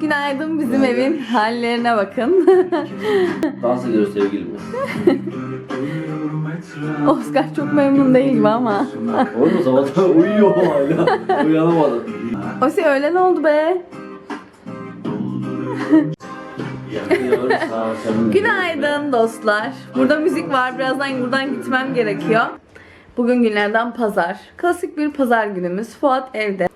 Günaydın bizim evin hallerine bakın. Dans ediyoruz sevgilimle. Oscar çok memnun değil gibi ama. Oğlum sabahtan uyuyor hala. Uyanamadı. Osi öğlen oldu be. Günaydın dostlar. Burada müzik var. Birazdan buradan gitmem gerekiyor. Bugün günlerden pazar. Klasik bir pazar günümüz. Fuat evde.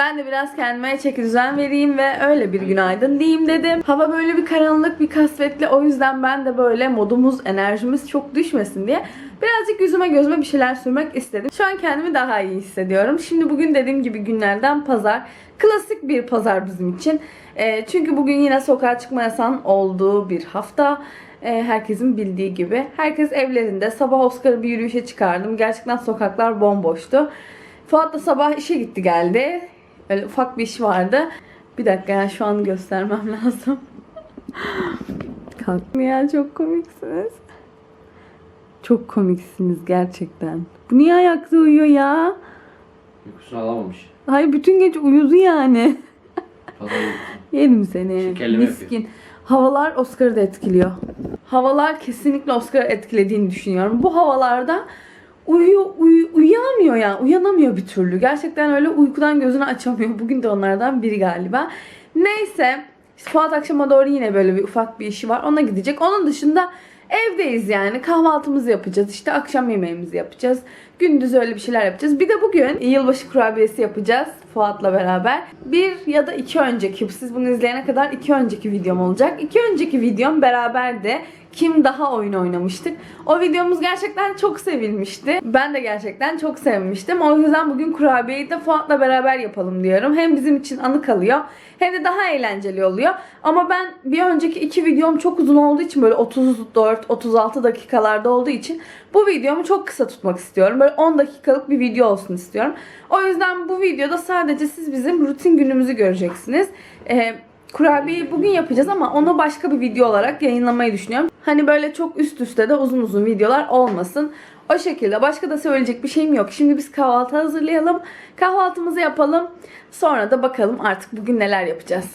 Ben de biraz kendime çeki düzen vereyim ve öyle bir günaydın diyeyim dedim. Hava böyle bir karanlık, bir kasvetli. O yüzden ben de böyle modumuz, enerjimiz çok düşmesin diye birazcık yüzüme gözüme bir şeyler sürmek istedim. Şu an kendimi daha iyi hissediyorum. Şimdi bugün dediğim gibi günlerden pazar. Klasik bir pazar bizim için. Ee, çünkü bugün yine sokağa çıkma yasağının olduğu bir hafta. Ee, herkesin bildiği gibi. Herkes evlerinde. Sabah Oscar'ı bir yürüyüşe çıkardım. Gerçekten sokaklar bomboştu. Fuat da sabah işe gitti geldi. Öyle ufak bir iş vardı. Bir dakika ya şu an göstermem lazım. Kalktım ya çok komiksiniz. Çok komiksiniz gerçekten. Bu niye ayakta uyuyor ya? Uykusunu alamamış. Hayır bütün gece uyudu yani. Fazla. Yedim seni. Şekerleme Miskin. Havalar Oscar'ı da etkiliyor. Havalar kesinlikle Oscar'ı etkilediğini düşünüyorum. Bu havalarda uyuyor, uyu, uyuyamıyor yani. Uyanamıyor bir türlü. Gerçekten öyle uykudan gözünü açamıyor. Bugün de onlardan biri galiba. Neyse. işte Fuat akşama doğru yine böyle bir ufak bir işi var. Ona gidecek. Onun dışında evdeyiz yani. Kahvaltımızı yapacağız. işte akşam yemeğimizi yapacağız. Gündüz öyle bir şeyler yapacağız. Bir de bugün yılbaşı kurabiyesi yapacağız Fuat'la beraber. Bir ya da iki önceki, siz bunu izleyene kadar iki önceki videom olacak. İki önceki videom beraber de kim daha oyun oynamıştık. O videomuz gerçekten çok sevilmişti. Ben de gerçekten çok sevmiştim. O yüzden bugün kurabiyeyi de Fuat'la beraber yapalım diyorum. Hem bizim için anı kalıyor hem de daha eğlenceli oluyor. Ama ben bir önceki iki videom çok uzun olduğu için böyle 34-36 dakikalarda olduğu için bu videomu çok kısa tutmak istiyorum. Böyle 10 dakikalık bir video olsun istiyorum. O yüzden bu videoda sadece siz bizim rutin günümüzü göreceksiniz. Ee, kurabiyeyi bugün yapacağız ama onu başka bir video olarak yayınlamayı düşünüyorum. Hani böyle çok üst üste de uzun uzun videolar olmasın. O şekilde başka da söyleyecek bir şeyim yok. Şimdi biz kahvaltı hazırlayalım. Kahvaltımızı yapalım. Sonra da bakalım artık bugün neler yapacağız.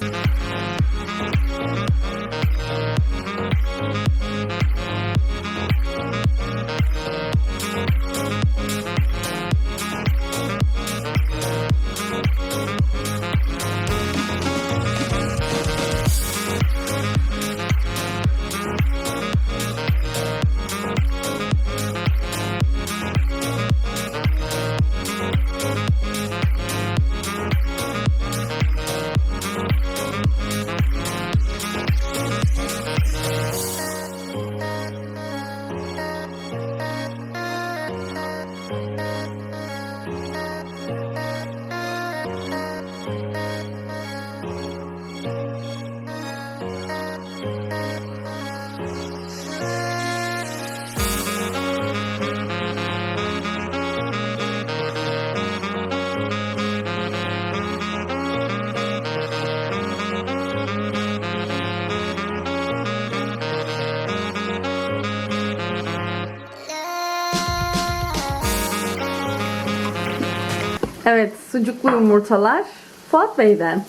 Sucuklu yumurtalar Fuat Bey'den.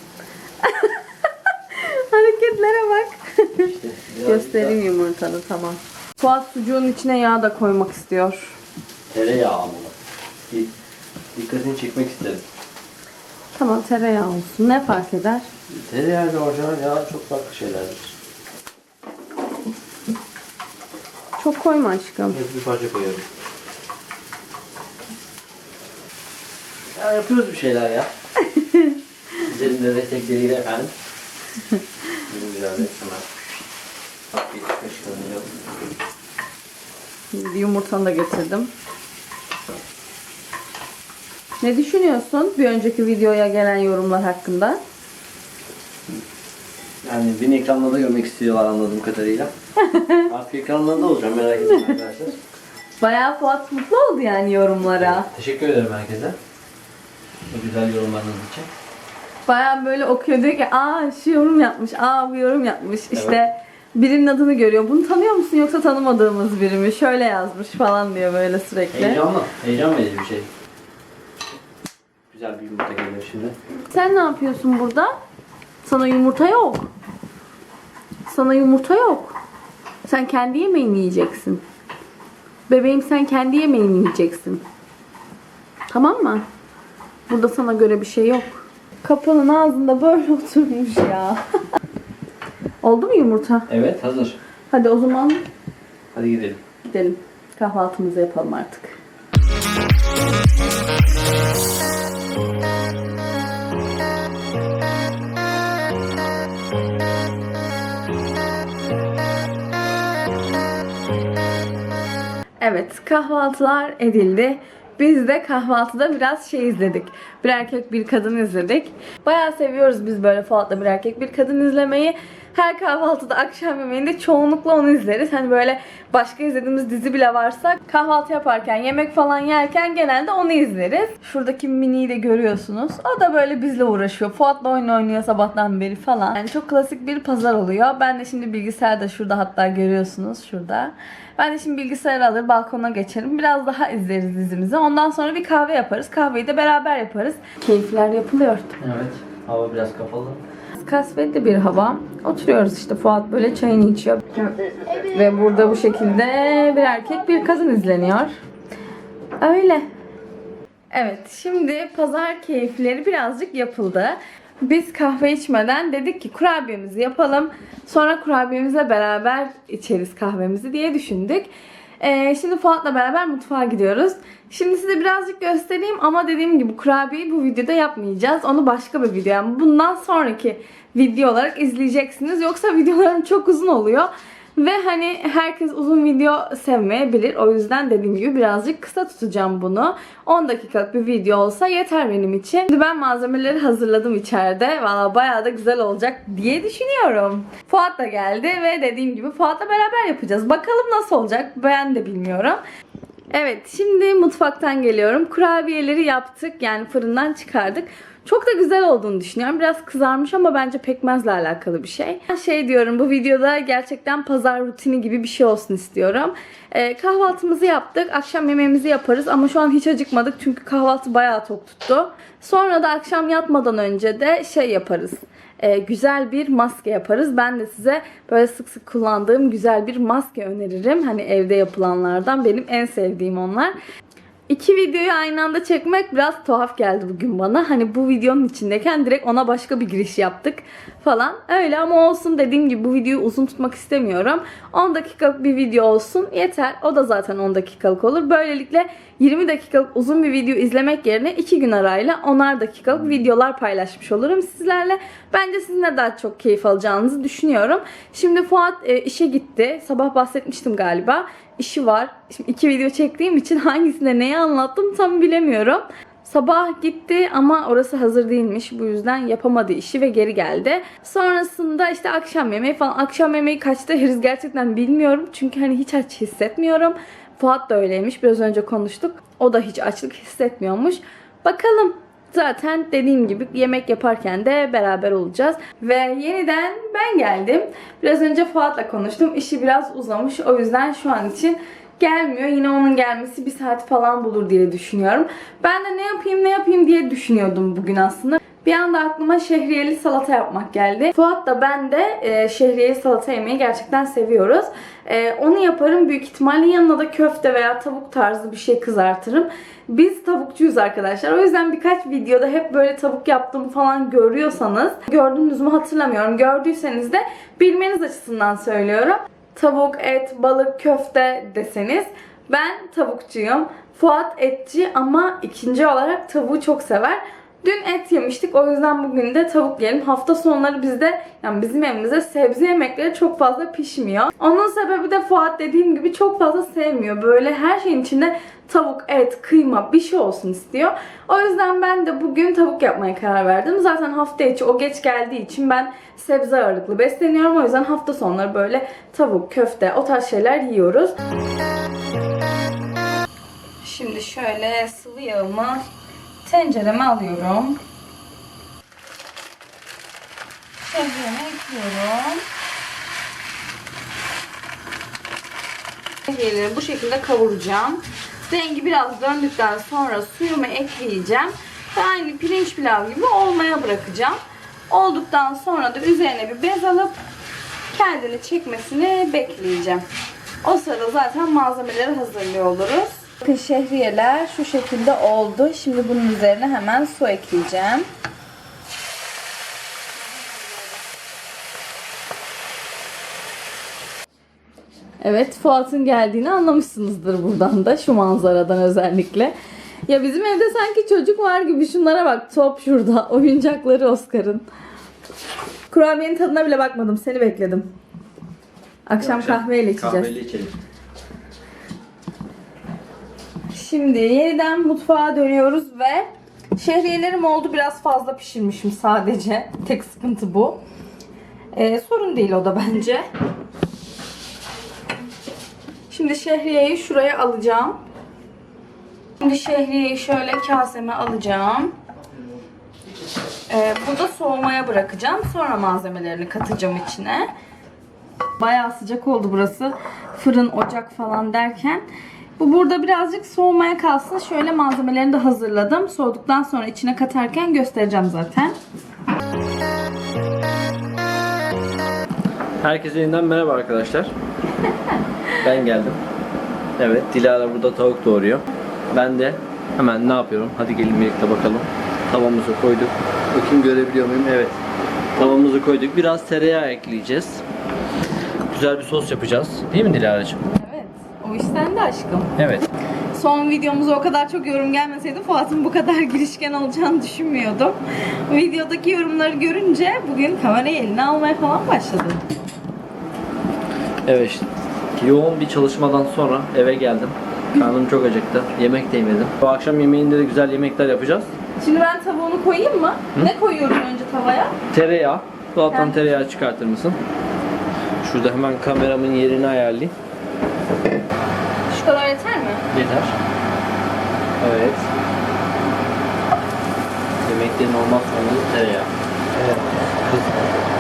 Hareketlere bak. Göstereyim yumurtalı tamam. Fuat sucuğun içine yağ da koymak istiyor. Tereyağı ama. Dikkatini çekmek isterim. Tamam tereyağı olsun. Ne fark eder? Tereyağı ile orijinal yağ çok farklı şeylerdir. Çok koyma aşkım. Evet, bir parça koyuyorum. Ya yapıyoruz bir şeyler ya. Sizlerin de destekleriyle efendim. Bizim güzel de hemen. Bak bir kaşığını yok. Bir yumurtanı da getirdim. Ne düşünüyorsun bir önceki videoya gelen yorumlar hakkında? Yani beni ekranlarda görmek istiyorlar anladığım kadarıyla. Artık ekranlarda olacağım merak etmeyin arkadaşlar. Bayağı Fuat mutlu oldu yani yorumlara. Teşekkür ederim herkese. Bu güzel yorumlarınız için. Bayağı böyle okuyor diyor ki aa şu yorum yapmış, aa bu yorum yapmış. İşte birinin adını görüyor. Bunu tanıyor musun yoksa tanımadığımız biri mi? Şöyle yazmış falan diyor böyle sürekli. Heyecanlı. Heyecan verici bir şey. Güzel bir yumurta geliyor şimdi. Sen ne yapıyorsun burada? Sana yumurta yok. Sana yumurta yok. Sen kendi yemeğini yiyeceksin. Bebeğim sen kendi yemeğini yiyeceksin. Tamam mı? Burada sana göre bir şey yok. Kapının ağzında böyle oturmuş ya. Oldu mu yumurta? Evet hazır. Hadi o zaman Hadi gidelim. gidelim. Kahvaltımızı yapalım artık. Evet, kahvaltılar edildi. Biz de kahvaltıda biraz şey izledik. Bir erkek bir kadın izledik. Bayağı seviyoruz biz böyle Fuat'la bir erkek bir kadın izlemeyi. Her kahvaltıda akşam yemeğinde çoğunlukla onu izleriz. Hani böyle başka izlediğimiz dizi bile varsa kahvaltı yaparken, yemek falan yerken genelde onu izleriz. Şuradaki miniyi de görüyorsunuz. O da böyle bizle uğraşıyor. Fuat'la oyun oynuyor sabahtan beri falan. Yani çok klasik bir pazar oluyor. Ben de şimdi bilgisayarda şurada hatta görüyorsunuz şurada. Ben de şimdi bilgisayarı alır balkona geçerim. Biraz daha izleriz dizimizi. Ondan sonra bir kahve yaparız. Kahveyi de beraber yaparız. Keyifler yapılıyor. Evet. Hava biraz kapalı. Kasvetli bir hava. Oturuyoruz işte Fuat böyle çayını içiyor. Ve burada bu şekilde bir erkek bir kadın izleniyor. Öyle. Evet şimdi pazar keyifleri birazcık yapıldı. Biz kahve içmeden dedik ki kurabiyemizi yapalım. Sonra kurabiyemizle beraber içeriz kahvemizi diye düşündük. Ee, şimdi Fuat'la beraber mutfağa gidiyoruz. Şimdi size birazcık göstereyim ama dediğim gibi kurabiyeyi bu videoda yapmayacağız. Onu başka bir video yani bundan sonraki video olarak izleyeceksiniz. Yoksa videolarım çok uzun oluyor. Ve hani herkes uzun video sevmeyebilir. O yüzden dediğim gibi birazcık kısa tutacağım bunu. 10 dakikalık bir video olsa yeter benim için. Şimdi ben malzemeleri hazırladım içeride. Valla bayağı da güzel olacak diye düşünüyorum. Fuat da geldi ve dediğim gibi Fuat'la beraber yapacağız. Bakalım nasıl olacak ben de bilmiyorum. Evet şimdi mutfaktan geliyorum. Kurabiyeleri yaptık yani fırından çıkardık. Çok da güzel olduğunu düşünüyorum. Biraz kızarmış ama bence pekmezle alakalı bir şey. Şey diyorum bu videoda gerçekten pazar rutini gibi bir şey olsun istiyorum. Ee, kahvaltımızı yaptık. Akşam yemeğimizi yaparız ama şu an hiç acıkmadık çünkü kahvaltı bayağı tok tuttu. Sonra da akşam yatmadan önce de şey yaparız. Ee, güzel bir maske yaparız. Ben de size böyle sık sık kullandığım güzel bir maske öneririm. Hani evde yapılanlardan benim en sevdiğim onlar. İki videoyu aynı anda çekmek biraz tuhaf geldi bugün bana. Hani bu videonun içindeyken direkt ona başka bir giriş yaptık falan. Öyle ama olsun dediğim gibi bu videoyu uzun tutmak istemiyorum. 10 dakikalık bir video olsun yeter. O da zaten 10 dakikalık olur. Böylelikle 20 dakikalık uzun bir video izlemek yerine 2 gün arayla 10'ar dakikalık videolar paylaşmış olurum sizlerle. Bence sizin de daha çok keyif alacağınızı düşünüyorum. Şimdi Fuat e, işe gitti. Sabah bahsetmiştim galiba işi var. Şimdi iki video çektiğim için hangisinde neyi anlattım tam bilemiyorum. Sabah gitti ama orası hazır değilmiş. Bu yüzden yapamadı işi ve geri geldi. Sonrasında işte akşam yemeği falan. Akşam yemeği kaçta yeriz gerçekten bilmiyorum. Çünkü hani hiç aç hissetmiyorum. Fuat da öyleymiş. Biraz önce konuştuk. O da hiç açlık hissetmiyormuş. Bakalım. Zaten dediğim gibi yemek yaparken de beraber olacağız. Ve yeniden ben geldim. Biraz önce Fuat'la konuştum. İşi biraz uzamış. O yüzden şu an için gelmiyor. Yine onun gelmesi bir saat falan bulur diye düşünüyorum. Ben de ne yapayım ne yapayım diye düşünüyordum bugün aslında. Bir anda aklıma şehriyeli salata yapmak geldi. Fuat da ben de e, şehriyeli salata yemeyi gerçekten seviyoruz. E, onu yaparım büyük ihtimalle yanına da köfte veya tavuk tarzı bir şey kızartırım. Biz tavukçuyuz arkadaşlar. O yüzden birkaç videoda hep böyle tavuk yaptım falan görüyorsanız, gördünüz mü hatırlamıyorum. Gördüyseniz de bilmeniz açısından söylüyorum. Tavuk, et, balık, köfte deseniz ben tavukçuyum. Fuat etçi ama ikinci olarak tavuğu çok sever. Dün et yemiştik o yüzden bugün de tavuk yiyelim. Hafta sonları bizde yani bizim evimizde sebze yemekleri çok fazla pişmiyor. Onun sebebi de Fuat dediğim gibi çok fazla sevmiyor. Böyle her şeyin içinde tavuk, et, kıyma bir şey olsun istiyor. O yüzden ben de bugün tavuk yapmaya karar verdim. Zaten hafta içi o geç geldiği için ben sebze ağırlıklı besleniyorum. O yüzden hafta sonları böyle tavuk, köfte o tarz şeyler yiyoruz. Şimdi şöyle sıvı yağımı tencereme alıyorum. Şehriyemi ekliyorum. Şehriyeleri bu şekilde kavuracağım. Rengi biraz döndükten sonra suyumu ekleyeceğim. Ve aynı pirinç pilav gibi olmaya bırakacağım. Olduktan sonra da üzerine bir bez alıp kendini çekmesini bekleyeceğim. O sırada zaten malzemeleri hazırlıyor oluruz. Bakın şehriyeler şu şekilde oldu. Şimdi bunun üzerine hemen su ekleyeceğim. Evet Fuat'ın geldiğini anlamışsınızdır buradan da şu manzaradan özellikle. Ya bizim evde sanki çocuk var gibi şunlara bak top şurada oyuncakları Oscar'ın. Kurabiyenin tadına bile bakmadım seni bekledim. Akşam kahveyle içeceğiz. Kahveyle içelim. Şimdi yeniden mutfağa dönüyoruz ve şehriyelerim oldu biraz fazla pişirmişim sadece. Tek sıkıntı bu. Ee, sorun değil o da bence. Şimdi şehriyeyi şuraya alacağım. Şimdi şehriyeyi şöyle kaseme alacağım. Ee, burada soğumaya bırakacağım. Sonra malzemelerini katacağım içine. Bayağı sıcak oldu burası. Fırın, ocak falan derken. Bu burada birazcık soğumaya kalsın. Şöyle malzemelerini de hazırladım. Soğuduktan sonra içine katarken göstereceğim zaten. Herkese yeniden merhaba arkadaşlar. ben geldim. Evet, Dilara burada tavuk doğuruyor. Ben de hemen ne yapıyorum? Hadi gelin birlikte bakalım. Tavamızı koyduk. Bakayım görebiliyor muyum? Evet. Tavamızı koyduk. Biraz tereyağı ekleyeceğiz. Güzel bir sos yapacağız. Değil mi Dilara'cığım? İş sende aşkım. Evet. Son videomuza o kadar çok yorum gelmeseydi Fuat'ın bu kadar girişken olacağını düşünmüyordum. Videodaki yorumları görünce bugün kamerayı eline almaya falan başladı. Evet işte. Yoğun bir çalışmadan sonra eve geldim. Karnım çok acıktı. Yemek de yemedim. Bu akşam yemeğinde de güzel yemekler yapacağız. Şimdi ben tavuğunu koyayım mı? Ne koyuyorum önce tavaya? Tereyağı. Dolaptan tereyağı çıkartır mısın? Şurada hemen kameramın yerini ayarlayayım. Şu kadar yeter mi? Yeter. Evet. Yemeklerin olmazsa olmazı tereyağı. Evet. Kız,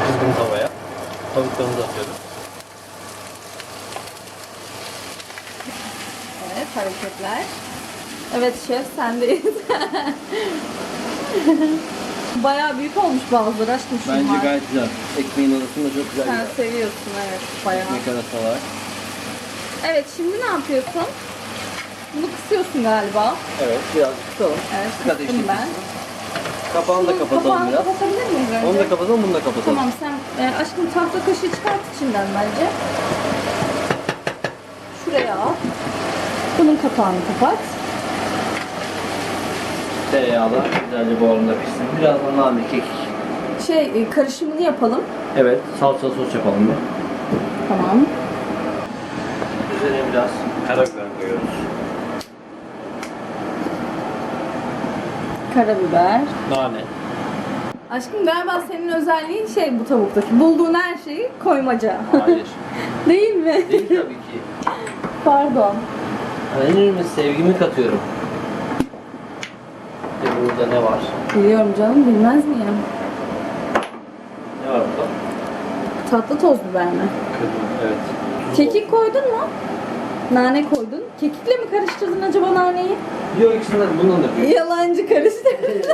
kızgın tavaya. Tavuklarımızı atıyoruz. Evet hareketler. Evet şef sendeyiz. Bayağı büyük olmuş bazıları aşkım şunlar. Bence gayet güzel. Ekmeğin arasında çok güzel. Sen gider. seviyorsun evet bayağı. Ekmek arası olarak. Evet şimdi ne yapıyorsun? Bunu kısıyorsun galiba. Evet biraz tutalım. Evet kıstım eşit. ben. Kapağını da kapatalım Kapağını biraz. kapatabilir miyiz önce? Onu da kapatalım, bunu da kapatalım. Tamam sen e, aşkım tahta kaşığı çıkart içinden bence. Şuraya al. Bunun kapağını kapat. Tereyağı da güzelce buharında pişsin. Birazdan nane, kekik. Şey e, karışımını yapalım. Evet, salça sos yapalım bir. Tamam. Üzerine biraz karabiber koyuyoruz. Karabiber. Nane. Aşkım galiba senin özelliğin şey bu tavuktaki. Bulduğun her şeyi koymaca. Hayır. Değil mi? Değil tabii ki. Pardon. Öğrenirimi, sevgimi katıyorum. Ve burada ne var? Biliyorum canım bilmez miyim? Ne var burada? Tatlı toz biber mi? Kırmızı, evet. Kekik koydun mu? Nane koydun. Kekikle mi karıştırdın acaba naneyi? Yok ikisinden bundan da büyük. Yalancı karıştırdı.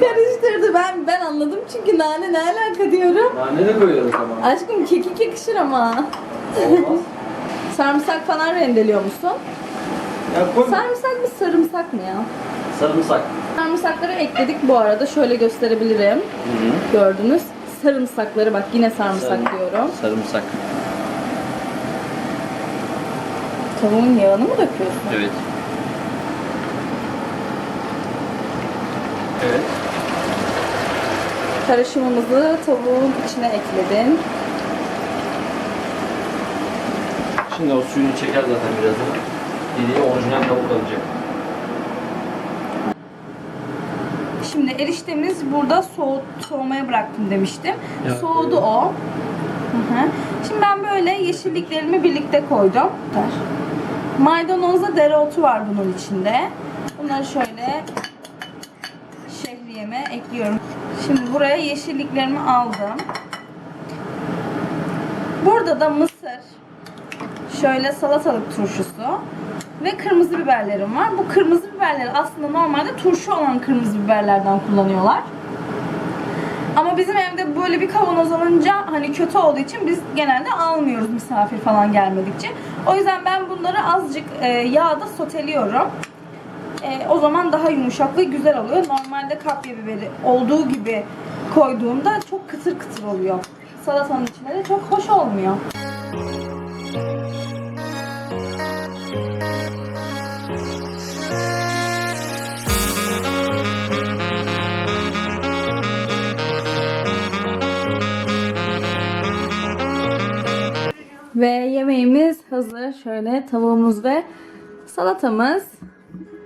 karıştırdı. Ben ben anladım çünkü nane ne alaka diyorum. Nane de koyuyoruz ama. Aşkım kekik yakışır ama. Olmaz. Sarımsak falan rendeliyor musun? Ya koy. Sarımsak mı sarımsak mı ya? Sarımsak. Sarımsakları ekledik bu arada. Şöyle gösterebilirim. Hı hı. Gördünüz. Sarımsakları bak yine sarımsak Sarım- diyorum. Sarımsak. Tavuğun yağını mı döküyorsun? Evet. Evet. Karışımımızı tavuğun içine ekledin. Şimdi o suyunu çeker zaten birazdan. Geriye orijinal tavuk alacak. Şimdi eriştemiz burada soğut, soğumaya bıraktım demiştim. Ya, Soğudu o. Hı hı. Şimdi ben böyle yeşilliklerimi birlikte koydum. Maydanozla dereotu var bunun içinde. Bunları şöyle şehriyeme ekliyorum. Şimdi buraya yeşilliklerimi aldım. Burada da mısır, şöyle salatalık turşusu ve kırmızı biberlerim var. Bu kırmızı biberleri aslında normalde turşu olan kırmızı biberlerden kullanıyorlar. Ama bizim evde böyle bir kavanoz alınca hani kötü olduğu için biz genelde almıyoruz misafir falan gelmedikçe. O yüzden ben bunları azıcık e, yağda soteliyorum. E, o zaman daha yumuşak ve güzel oluyor. Normalde kapya biberi olduğu gibi koyduğumda çok kıtır kıtır oluyor. Salatanın içinde de çok hoş olmuyor. Ve yemeğimiz hazır. Şöyle tavuğumuz ve salatamız.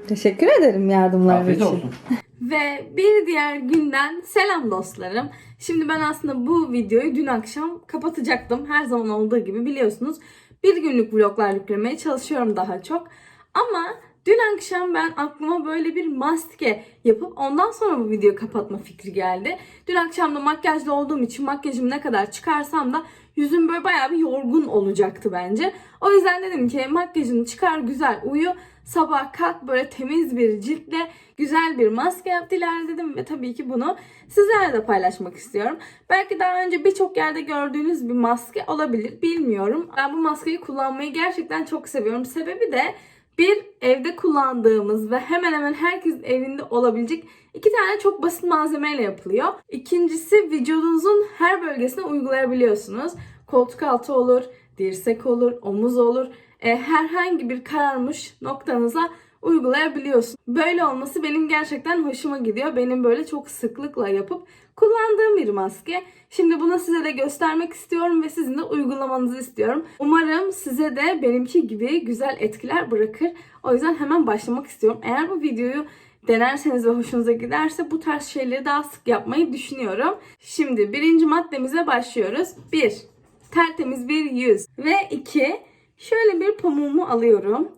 Teşekkür ederim yardımlarınız Afiyet için. olsun. Ve bir diğer günden selam dostlarım. Şimdi ben aslında bu videoyu dün akşam kapatacaktım. Her zaman olduğu gibi biliyorsunuz. Bir günlük vloglar yüklemeye çalışıyorum daha çok. Ama dün akşam ben aklıma böyle bir maske yapıp ondan sonra bu videoyu kapatma fikri geldi. Dün akşam da makyajlı olduğum için makyajımı ne kadar çıkarsam da yüzüm böyle bayağı bir yorgun olacaktı bence. O yüzden dedim ki makyajını çıkar güzel uyu. Sabah kalk böyle temiz bir ciltle güzel bir maske yap Dilara dedim ve tabii ki bunu sizlerle de paylaşmak istiyorum. Belki daha önce birçok yerde gördüğünüz bir maske olabilir bilmiyorum. Ben bu maskeyi kullanmayı gerçekten çok seviyorum. Sebebi de bir evde kullandığımız ve hemen hemen herkesin evinde olabilecek iki tane çok basit malzemeyle yapılıyor. İkincisi vücudunuzun her bölgesine uygulayabiliyorsunuz. Koltuk altı olur, dirsek olur, omuz olur. E, herhangi bir kararmış noktanıza uygulayabiliyorsun. Böyle olması benim gerçekten hoşuma gidiyor. Benim böyle çok sıklıkla yapıp kullandığım bir maske. Şimdi bunu size de göstermek istiyorum ve sizin de uygulamanızı istiyorum. Umarım size de benimki gibi güzel etkiler bırakır. O yüzden hemen başlamak istiyorum. Eğer bu videoyu denerseniz ve hoşunuza giderse bu tarz şeyleri daha sık yapmayı düşünüyorum. Şimdi birinci maddemize başlıyoruz. 1. Tertemiz bir yüz. Ve 2. Şöyle bir pamuğumu alıyorum.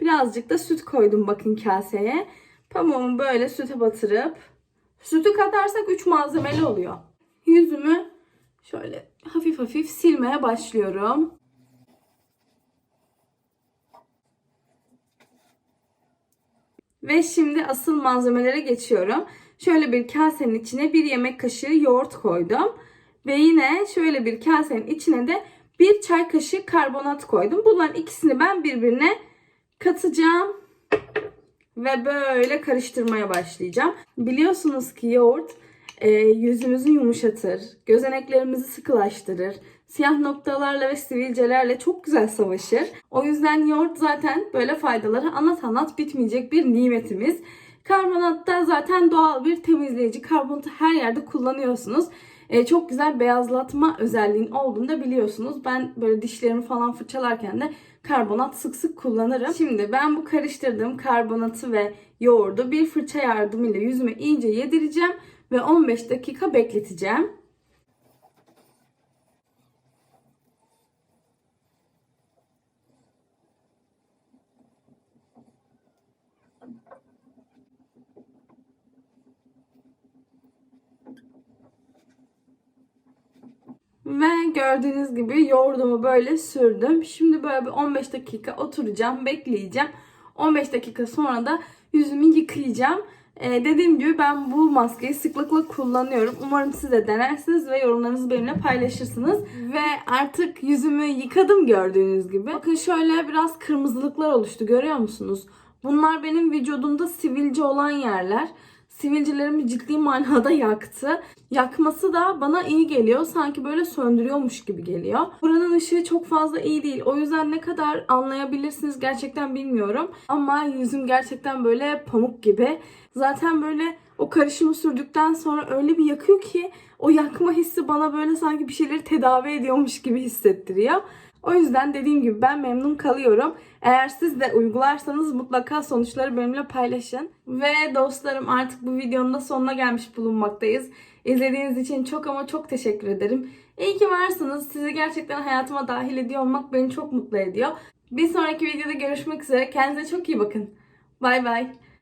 Birazcık da süt koydum bakın kaseye. Pamuğumu böyle süte batırıp sütü katarsak 3 malzemeli oluyor. Yüzümü şöyle hafif hafif silmeye başlıyorum. Ve şimdi asıl malzemelere geçiyorum. Şöyle bir kasenin içine bir yemek kaşığı yoğurt koydum. Ve yine şöyle bir kasenin içine de bir çay kaşığı karbonat koydum. Bunların ikisini ben birbirine katacağım. Ve böyle karıştırmaya başlayacağım. Biliyorsunuz ki yoğurt e, yüzümüzü yumuşatır, gözeneklerimizi sıkılaştırır, siyah noktalarla ve sivilcelerle çok güzel savaşır. O yüzden yoğurt zaten böyle faydaları anlat anlat bitmeyecek bir nimetimiz. Karbonat da zaten doğal bir temizleyici. Karbonatı her yerde kullanıyorsunuz. E, çok güzel beyazlatma özelliğin olduğunu da biliyorsunuz. Ben böyle dişlerimi falan fırçalarken de karbonat sık sık kullanırım. Şimdi ben bu karıştırdığım karbonatı ve yoğurdu bir fırça yardımıyla yüzüme iyice yedireceğim ve 15 dakika bekleteceğim. Ve gördüğünüz gibi yoğurdumu böyle sürdüm. Şimdi böyle bir 15 dakika oturacağım, bekleyeceğim. 15 dakika sonra da yüzümü yıkayacağım. Ee, dediğim gibi ben bu maskeyi sıklıkla kullanıyorum. Umarım siz de denersiniz ve yorumlarınızı benimle paylaşırsınız. Ve artık yüzümü yıkadım gördüğünüz gibi. Bakın şöyle biraz kırmızılıklar oluştu görüyor musunuz? Bunlar benim vücudumda sivilce olan yerler sivilcelerimi ciddi manada yaktı. Yakması da bana iyi geliyor. Sanki böyle söndürüyormuş gibi geliyor. Buranın ışığı çok fazla iyi değil. O yüzden ne kadar anlayabilirsiniz gerçekten bilmiyorum. Ama yüzüm gerçekten böyle pamuk gibi. Zaten böyle o karışımı sürdükten sonra öyle bir yakıyor ki o yakma hissi bana böyle sanki bir şeyleri tedavi ediyormuş gibi hissettiriyor. O yüzden dediğim gibi ben memnun kalıyorum. Eğer siz de uygularsanız mutlaka sonuçları benimle paylaşın. Ve dostlarım artık bu videonun da sonuna gelmiş bulunmaktayız. İzlediğiniz için çok ama çok teşekkür ederim. İyi ki varsınız. Sizi gerçekten hayatıma dahil ediyor olmak beni çok mutlu ediyor. Bir sonraki videoda görüşmek üzere. Kendinize çok iyi bakın. Bay bay.